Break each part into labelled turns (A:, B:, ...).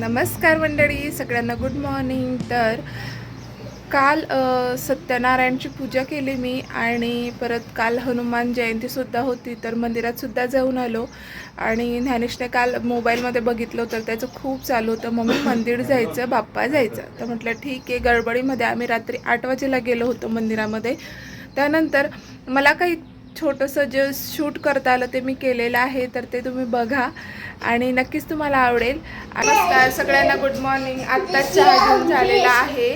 A: नमस्कार मंडळी सगळ्यांना गुड मॉर्निंग तर काल सत्यनारायणची पूजा केली मी आणि परत काल हनुमान जयंतीसुद्धा होती तर मंदिरातसुद्धा जाऊन आलो. आणि ज्ञानेशने काल मोबाईलमध्ये बघितलं होतं त्याचं खूप चालू होतं. मम्मी मंदिर जायचं बाप्पा जायचं. तर म्हटलं ठीक आहे गडबडीमध्ये आम्ही रात्री आठ वाजेला गेलो होतो मंदिरामध्ये. त्यानंतर मला काही छोटंसं जे शूट करता आलं ते मी केलेलं आहे तर ते तुम्ही बघा. आणि नक्कीच तुम्हाला आवडेल. नमस्कार सगळ्यांना गुड मॉर्निंग आत्ताच चहा घेऊन झालेला आहे.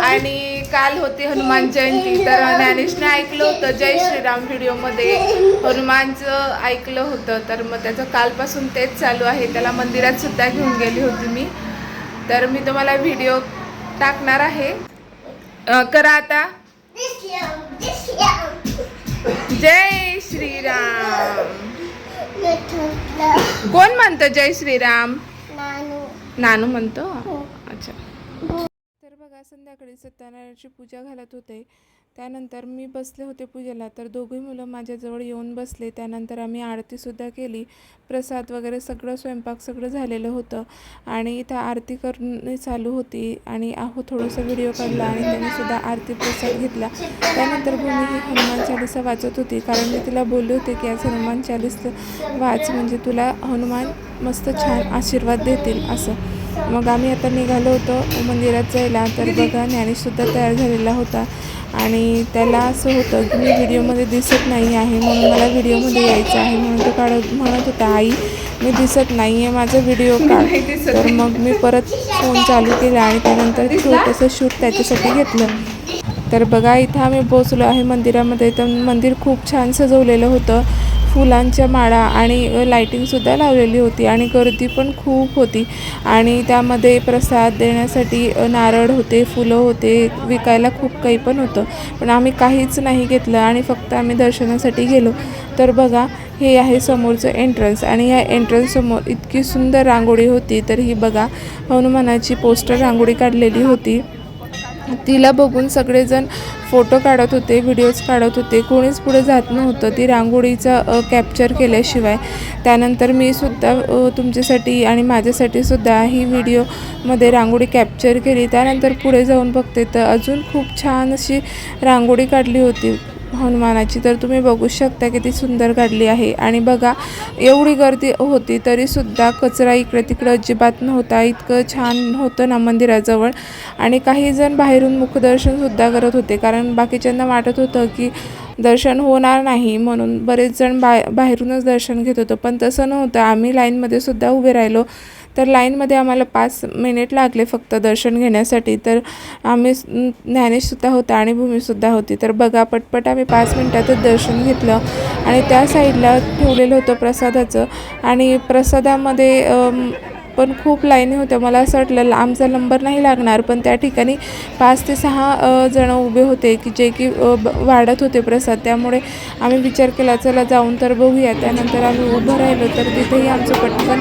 A: आणि काल होती हनुमान जयंती तर ज्ञानेशने ऐकलं होतं जय श्रीराम व्हिडिओमध्ये. हनुमानचं ऐकलं होतं तर मग त्याचं कालपासून तेच चालू आहे. त्याला मंदिरात सुद्धा घेऊन गेली होती मी. तर मी तुम्हाला व्हिडिओ टाकणार आहे. करा आता. जय श्रीराम कोण म्हणतं जय श्रीराम नानू म्हणतो अच्छा तर बघा संध्याकाळी सत्यनारायणाची पूजा घालत होते. त्यानंतर मी बसले होते पूजेला. तर दोघी मुलं माझ्याजवळ येऊन बसले. त्यानंतर आम्ही आरतीसुद्धा केली. प्रसाद वगैरे सगळं स्वयंपाक सगळं झालेलं होतं. आणि इथं आरती करणे चालू होती. आणि आहो थोडंसं व्हिडिओ काढला आणि त्याने सुद्धा आरती प्रसाद घेतला. त्यानंतर भूमी ही हनुमान चालिसा वाचत होती. कारण मी तिला बोलले होते की आज हनुमान चालीस वाच. म्हणजे तुला हनुमान मस्त छान आशीर्वाद देतील. असं. मग आम्ही आता निघालो होतो मंदिरात जायला. तर बघा ज्ञानेशसुद्धा तयार झालेला होता. आणि त्याला असं होतं की मी व्हिडिओमध्ये दिसत नाही आहे म्हणून मला व्हिडिओमध्ये यायचं आहे म्हणून तो काढत म्हणत होता आई मी दिसत नाही आहे माझा व्हिडिओ काढ. तर मग मी परत फोन चालू केला आणि त्यानंतर छोटंसं शूट त्याच्यासाठी घेतलं. तर बघा इथं आम्ही पोचलो आहे मंदिरामध्ये. तर मंदिर खूप छान सजवलेलं होतं. फुलांच्या माळा आणि लाईटिंगसुद्धा लावलेली होती आणि गर्दी पण खूप होती. आणि त्यामध्ये प्रसाद देण्यासाठी नारळ होते फुलं होते विकायला खूप काही पण होतं. पण आम्ही काहीच नाही घेतलं आणि फक्त आम्ही दर्शनासाठी गेलो. तर बघा हे आहे समोरचं एंट्रन्स आणि या एंट्रन्ससमोर इतकी सुंदर रांगोळी होती तर ही बघा हनुमानाची पोस्टर रांगोळी काढलेली होती. तिला बघून सगळेजण फोटो काढत होते व्हिडिओज काढत होते. कोणीच पुढे जात नव्हतं. ती रांगोळीचा कॅप्चर केल्याशिवाय. त्यानंतर मी सुद्धा तुमच्यासाठी आणि माझ्यासाठी सुद्धा ही व्हिडिओमध्ये रांगोळी कॅप्चर केली. त्यानंतर पुढे जाऊन बघते तर अजून खूप छान अशी रांगोळी काढली होती. हनुमानाची तर तुम्ही बघू शकता किती सुंदर काढली आहे. आणि बघा एवढी गर्दी होती तरीसुद्धा कचरा इकडे तिकडे अजिबात नव्हता. इतकं छान होतं ना मंदिराजवळ. आणि काही जण बाहेरून मुखदर्शनसुद्धा करत होते. कारण बाकीच्यांना वाटत होतं की दर्शन होणार नाही म्हणून बरेच जण बा बाहेरूनच दर्शन घेत होतं. पण तसं नव्हतं. आम्ही लाईनमध्ये सुद्धा उभे राहिलो. तर लाईनमध्ये आम्हाला पाच मिनिट लागले फक्त दर्शन घेण्यासाठी. तर आम्ही ज्ञानेशसुद्धा होता आणि भूमीसुद्धा होती. तर बघा पटपट आम्ही पाच मिनटातच दर्शन घेतलं आणि त्या साईडला ठेवलेलं होतं प्रसादाचं. आणि प्रसादामध्ये पण खूप लाईनी होत्या. मला असं वाटलं आमचा नंबर नाही लागणार पण त्या ठिकाणी पाच ते सहा जणं उभे होते की जे की वाढत होते प्रसाद. त्यामुळे आम्ही विचार केला चला जाऊन तर बघूया. त्यानंतर आम्ही उभं राहिलो तर तिथेही आमचं पटकन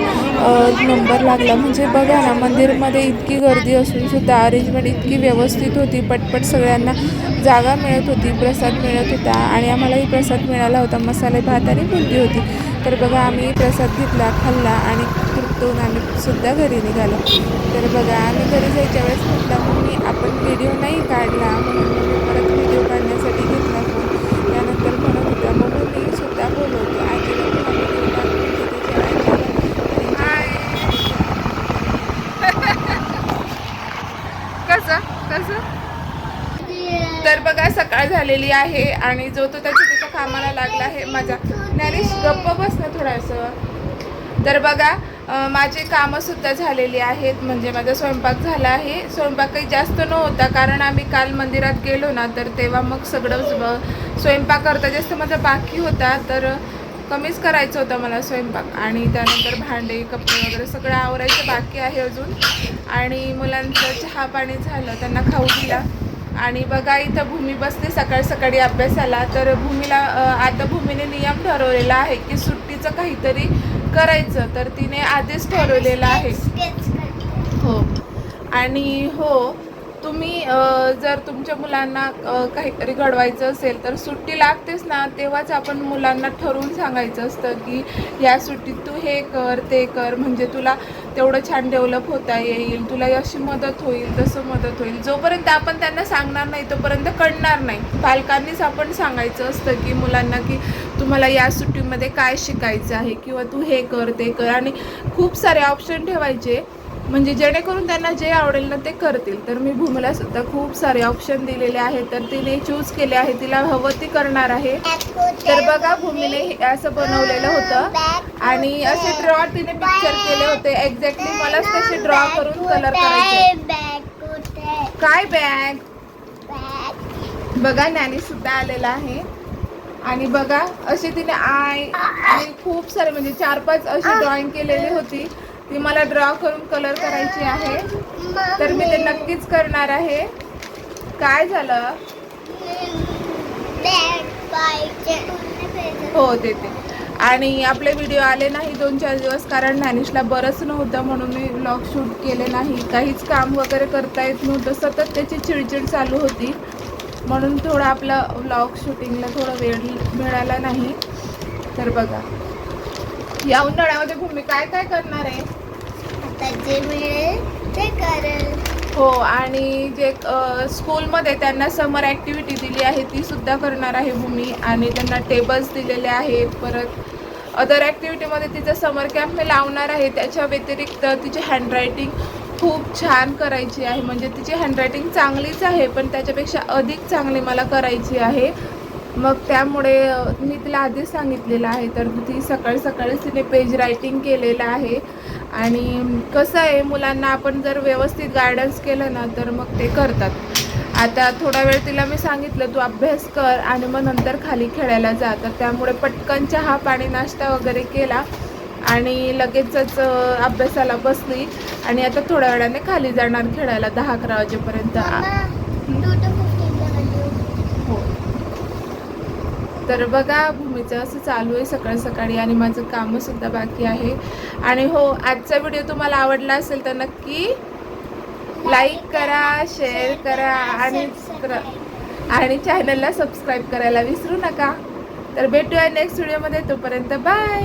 A: नंबर लागला. म्हणजे बघा ना मंदिरमध्ये इतकी गर्दी असून सुद्धा अरेंजमेंट इतकी व्यवस्थित होती. पटपट सगळ्यांना जागा मिळत होती प्रसाद मिळत होता आणि आम्हालाही प्रसाद मिळाला होता. मसाले भात आणि बुंदी होती. तर बघा आम्ही प्रसाद घेतला खाल्ला आणि तृप्त होऊन आम्ही सुद्धा घरी निघालो. तर बघा आम्ही घरी जायच्या वेळेस म्हटलं मम्मी आपण व्हिडिओ नाही काढला. म्हणून मग मी परत व्हिडिओ काढण्यासाठी घेतला फोन त्यानंतर म्हणत होत्या मग मी सुद्धा बोलवते. आजीला कसं? कसं? तर बघा सकाळ झालेली आहे आणि जो तो त्याच्या कामाला लागला आहे माझा. ज्ञानेश गप्प बस ना थोडंसं. तर बघा माझे कामंसुद्धा झालेली आहेत. म्हणजे माझा स्वयंपाक झाला आहे. स्वयंपाक काही जास्त नव्हता कारण आम्ही काल मंदिरात गेलो ना तर तेव्हा मग सगळं स्वयंपाक करता जास्त माझा बाकी होता. तर कमीच करायचं होतं मला स्वयंपाक. आणि त्यानंतर भांडे कपडे वगैरे सगळं आवरायचं बाकी आहे अजून. आणि मुलांचं चहा पाणी झालं त्यांना खाऊ दिला. आणि बघा इथं भूमी बसते सकाळ सकाळी अभ्यासाला. तर भूमीला आता भूमीने नियम ठरवलेला आहे की सुट्टीचं काहीतरी करायचं. तर तिने आधीच ठरवलेलं आहे. हो. आणि हो तुम्ही जर तुमच्या मुलांना काहीतरी घडवायचं असेल तर सुट्टी लागतेच ना. तेव्हाच आपण मुलांना ठरवून सांगायचं असतं की या सुट्टीत तू हे कर ते कर. म्हणजे तुला तेवढं छान डेव्हलप होता येईल तुला अशी मदत होईल तसं मदत होईल. जोपर्यंत आपण त्यांना सांगणार नाही तोपर्यंत कळणार नाही. पालकांनीच आपण सांगायचं असतं की मुलांना की तुम्हाला या सुट्टीमध्ये काय शिकायचं आहे? किंवा तू हे कर ते कर. आणि खूप सारे ऑप्शन ठेवायचे. म्हणजे जेणेकरून त्यांना जे आवडेल ना ते करतील. तर मी भूमीला सुद्धा खूप सारे ऑप्शन दिलेले आहेत. तर तिने चूज केले आहे. तिला हवं ती करणार आहे. तर बघा भूमीने हे असं बनवलेलं होतं. आणि असे ड्रॉ तिने पिक्चर केले होते. एक्झॅक्टली मलाच तसे ड्रॉ करून कलर करायचे काय बॅग बघा नॅनी सुद्धा आलेला आहे. आणि बघा असे तिने आय आणि खूप सारे म्हणजे चार पाच अशी ड्रॉइंग केलेली होती. ती मला ड्रॉ करून कलर करायची आहे. तर मी ते नक्कीच करणार आहे. काय झालं? हो देते. आणि आपले व्हिडिओ आले नाही दोन चार दिवस कारण ज्ञानेशला बरंच नव्हतं म्हणून मी व्लॉग शूट केले नाही. काहीच काम वगैरे करता येत नव्हतं. सतत त्याची चिडचिड चालू होती. म्हणून थोडं आपलं व्लॉग शूटिंगला थोडं वेळ मिळाला नाही. तर बघा. या उन्हाळ्यामध्ये भूमी काय काय करणार आहे?
B: जे मिळेल ते करेल.
A: हो आणि जे स्कूलमध्ये त्यांना समर ॲक्टिव्हिटी दिली आहे ती सुद्धा करणार आहे भूमी. आणि त्यांना टेबल्स दिलेले आहे परत अदर ॲक्टिव्हिटीमध्ये तिचं समर कॅम्प मी लावणार आहे. त्याच्या व्यतिरिक्त तिची हँडरायटिंग खूप छान करायची आहे. म्हणजे तिची हँडरायटिंग चांगलीच आहे पण त्याच्यापेक्षा अधिक चांगली मला करायची आहे. मग त्यामुळे मी तिला आधीच सांगितलेलं आहे तर ती सकाळी सकाळीच तिने पेज रायटिंग केलेलं आहे. आणि कसं आहे मुलांना आपण जर व्यवस्थित गायडन्स केलं ना तर मग ते करतात. आता थोडा वेळ तिला मी सांगितलं तू अभ्यास कर आणि मग नंतर खाली खेळायला जा. तर त्यामुळे पटकन चहा पाणी नाश्ता वगैरे केला आणि लगेचच अभ्यासाला बसली. आणि आता थोड्या वेळाने खाली जाणार खेळायला दहा अकरा वाजेपर्यंत आ- हो तर बघा भूमीचं असं चालू आहे सकाळ सकाळी आणि माझं कामं सुद्धा बाकी आहे. आणि हो आजचा व्हिडिओ तुम्हाला आवडला असेल तर नक्की लाईक करा शेअर करा आणि आणि चॅनलला सबस्क्राईब करायला विसरू नका. तर भेटूया नेक्स्ट व्हिडिओमध्ये तोपर्यंत बाय